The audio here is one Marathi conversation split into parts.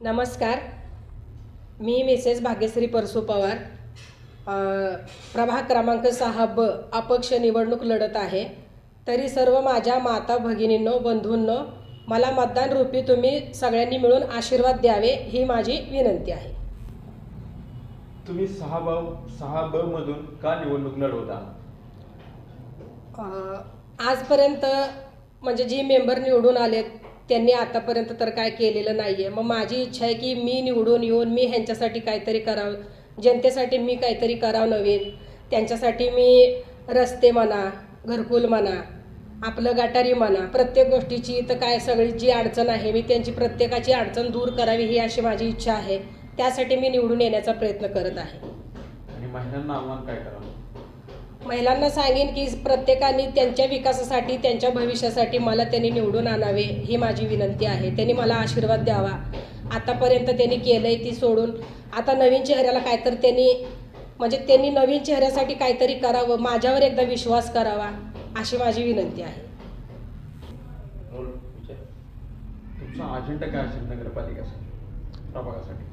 नमस्कार. मी मिसेस भाग्यश्री परसू पवार. प्रभाग क्रमांक सहा ब अपक्ष निवडणूक लढत आहे. तरी सर्व माझ्या माता भगिनींनो बंधूंनो मला मतदान रूपी तुम्ही सगळ्यांनी मिळून आशीर्वाद द्यावे ही माझी विनंती आहे. तुम्ही सहा ब सहा ब मधून का निवडणूक लढवता? आजपर्यंत म्हणजे जी मेंबर निवडून आलेत त्यांनी आतापर्यंत तर काय केलेलं नाही आहे मग माझी इच्छा आहे की मी निवडून येऊन मी ह्यांच्यासाठी काहीतरी करावं. जनतेसाठी मी काहीतरी करावं नवीन. त्यांच्यासाठी मी रस्ते म्हणा घरकुल म्हणा आपलं गटारी म्हणा प्रत्येक गोष्टीची तर काय सगळी जी अडचण आहे मी त्यांची प्रत्येकाची अडचण दूर करावी ही अशी माझी इच्छा आहे. त्यासाठी मी निवडून येण्याचा प्रयत्न करत आहे. आणि महिलांना आव्हान काय करावं? महिलांना सांगेन की प्रत्येकाने त्यांच्या विकासासाठी त्यांच्या भविष्यासाठी मला त्यांनी निवडून आणावे ही माझी विनंती आहे. त्यांनी मला आशीर्वाद द्यावा. आतापर्यंत त्यांनी केलं आहे ती सोडून. आता नवीन चेहऱ्याला काहीतरी त्यांनी म्हणजे त्यांनी नवीन चेहऱ्यासाठी काहीतरी करावं माझ्यावर एकदा विश्वास करावा अशी माझी विनंती आहे. तुमचा अजेंडा काय असेल नगरपालिकासाठी प्रभागासाठी?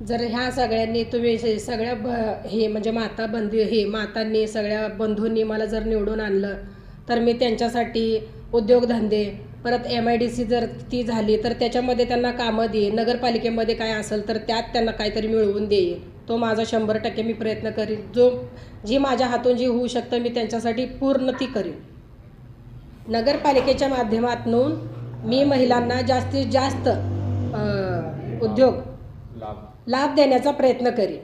जर ह्या सगळ्यांनी तुम्ही सगळ्या ब हे म्हणजे माता बंधू हे मातांनी सगळ्या बंधूंनी मला जर निवडून आणलं तर मी त्यांच्यासाठी उद्योगधंदे परत एम आय डी सी जर ती झाली तर त्याच्यामध्ये त्यांना कामं देईन. नगरपालिकेमध्ये काय असेल तर त्यात त्यांना काहीतरी मिळवून देईन. तो माझा शंभर टक्के मी प्रयत्न करीन. जो जी माझ्या हातून जी होऊ शकतं मी त्यांच्यासाठी पूर्ण ती करीन. नगरपालिकेच्या माध्यमातून मी महिलांना जास्तीत जास्त उद्योग लाभ. लाभ देण्याचा प्रयत्न करीन.